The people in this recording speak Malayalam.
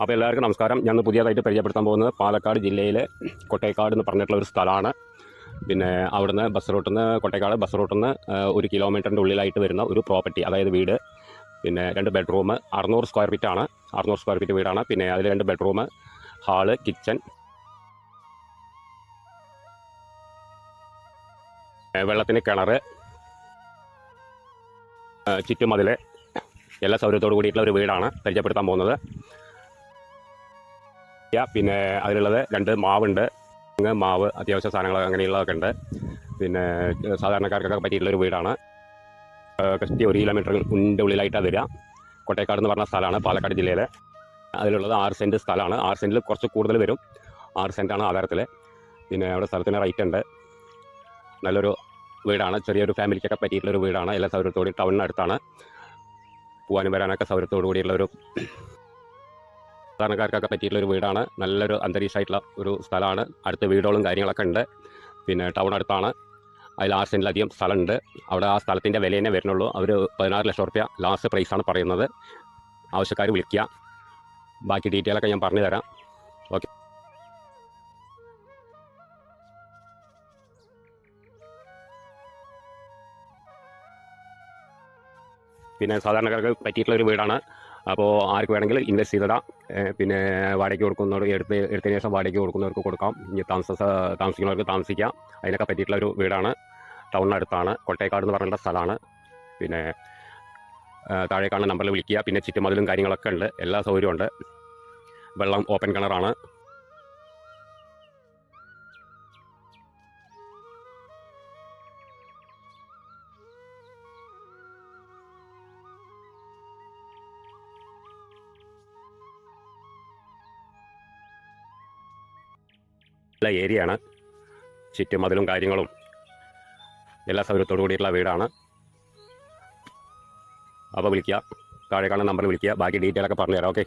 അപ്പോൾ എല്ലാവർക്കും നമസ്കാരം. ഞാൻ പുതിയതായിട്ട് പരിചയപ്പെടുത്താൻ പോകുന്നത് പാലക്കാട് ജില്ലയിലെ കൊട്ടേക്കാട് എന്ന് പറഞ്ഞിട്ടുള്ള ഒരു സ്ഥലമാണ്. പിന്നെ അവിടുന്ന് ബസ് റൂട്ടിൽ നിന്ന് കൊട്ടേക്കാട് ബസ് റൂട്ടിൽ നിന്ന് ഒരു കിലോമീറ്ററിന്റെ ഉള്ളിലായിട്ട് വരുന്ന ഒരു പ്രോപ്പർട്ടി അതായത് വീട്. പിന്നെ രണ്ട് ബെഡ്റൂം അറുന്നൂറ് സ്ക്വയർ ഫീറ്റ് ആണ്. അറുന്നൂറ് സ്ക്വയർ ഫീറ്റ് വീടാണ്. പിന്നെ അതിൽ രണ്ട് ബെഡ്റൂം ഹാൾ കിച്ചൺ വെള്ളത്തിന് കിണർ ചുറ്റുമതിൽ എല്ലാ സൗകര്യത്തോടു കൂടിയിട്ടുള്ള ഒരു വീടാണ് പരിചയപ്പെടുത്താൻ പോകുന്നത്. പിന്നെ അതിലുള്ളത് രണ്ട് മാവുണ്ട്. തെങ്ങ്, മാവ് അത്യാവശ്യ സാധനങ്ങൾ അങ്ങനെയുള്ളതൊക്കെ ഉണ്ട്. പിന്നെ സാധാരണക്കാർക്കൊക്കെ പറ്റിയിട്ടുള്ള ഒരു വീടാണ്. ഏഹ്, ഒരു കിലോമീറ്റർ ഉണ്ട് ഉള്ളിലായിട്ടാണ് വരിക. കൊട്ടേക്കാട് എന്ന് പറഞ്ഞ സ്ഥലമാണ് പാലക്കാട് ജില്ലയിലെ. അതിലുള്ളത് ആറ് സെന്റ് സ്ഥലമാണ്. ആറ് സെന്റിൽ കുറച്ച് കൂടുതൽ വരും. ആറ് സെന്റാണ് ആധാരത്തിൽ പിന്നെ അവിടെ സ്ഥലത്തിന് റൈറ്റ് ഉണ്ട്. നല്ലൊരു വീടാണ്. ചെറിയൊരു ഫാമിലിക്കൊക്കെ പറ്റിയിട്ടുള്ളൊരു വീടാണ്. എല്ലാ സൗകര്യത്തോടുകൂടി ടൗണിനടുത്താണ്. പോകാനും വരാനൊക്കെ സൗകര്യത്തോടു കൂടിയുള്ള ഒരു സാധാരണക്കാർക്കൊക്കെ പറ്റിയിട്ടുള്ള ഒരു വീടാണ്. നല്ലൊരു അന്തരീക്ഷമായിട്ടുള്ള ഒരു സ്ഥലമാണ്. അടുത്ത വീടുകളും കാര്യങ്ങളൊക്കെ ഉണ്ട്. പിന്നെ ടൗൺ അടുത്താണ്. അതിൽ ആറ് സെന്റിലധികം സ്ഥലമുണ്ട്. അവിടെ ആ സ്ഥലത്തിന്റെ വില തന്നെ വരുന്നുള്ളൂ. അവർ പതിനാറ് ലക്ഷം റുപ്യ ലാസ്റ്റ് പ്രൈസാണ് പറയുന്നത്. ആവശ്യക്കാർ വിളിക്കുക. ബാക്കി ഡീറ്റെയിലൊക്കെ ഞാൻ പറഞ്ഞു തരാം ഓക്കെ പിന്നെ സാധാരണക്കാർക്ക് പറ്റിയിട്ടുള്ള ഒരു വീടാണ്. അപ്പോൾ ആർക്ക് വേണമെങ്കിലും ഇൻവെസ്റ്റ് ചെയ്തിടാം. പിന്നെ വാടകയ്ക്ക് കൊടുക്കുന്നവർ എടുത്ത് എടുത്തതിന് ശേഷം വാടകയ്ക്ക് കൊടുക്കുന്നവർക്ക് കൊടുക്കാം. ഇനി താമസ താമസിക്കുന്നവർക്ക് താമസിക്കാം. അതിനൊക്കെ പറ്റിയിട്ടുള്ള ഒരു വീടാണ്. ടൗണിനടുത്താണ് കൊട്ടേക്കാട് എന്ന് പറഞ്ഞിട്ടുള്ള സ്ഥലമാണ്. പിന്നെ താഴേക്കാണ് നമ്പറിൽ വിളിക്കുക. പിന്നെ ചുറ്റുമതിലും കാര്യങ്ങളൊക്കെ ഉണ്ട്. എല്ലാ സൗകര്യവും ഉണ്ട്. വെള്ളം ഓപ്പൺ കിണറാണ് നല്ല ഏരിയയാണ്. ചുറ്റുമതിലും കാര്യങ്ങളും എല്ലാ സൗകര്യത്തോടു കൂടിയിട്ടുള്ള വീടാണ്. അപ്പോൾ വിളിക്കുക. താഴെ കാണുന്ന നമ്പറിൽ വിളിക്കുക. ബാക്കി ഡീറ്റെയിൽ ഒക്കെ തരാം ഓക്കെ?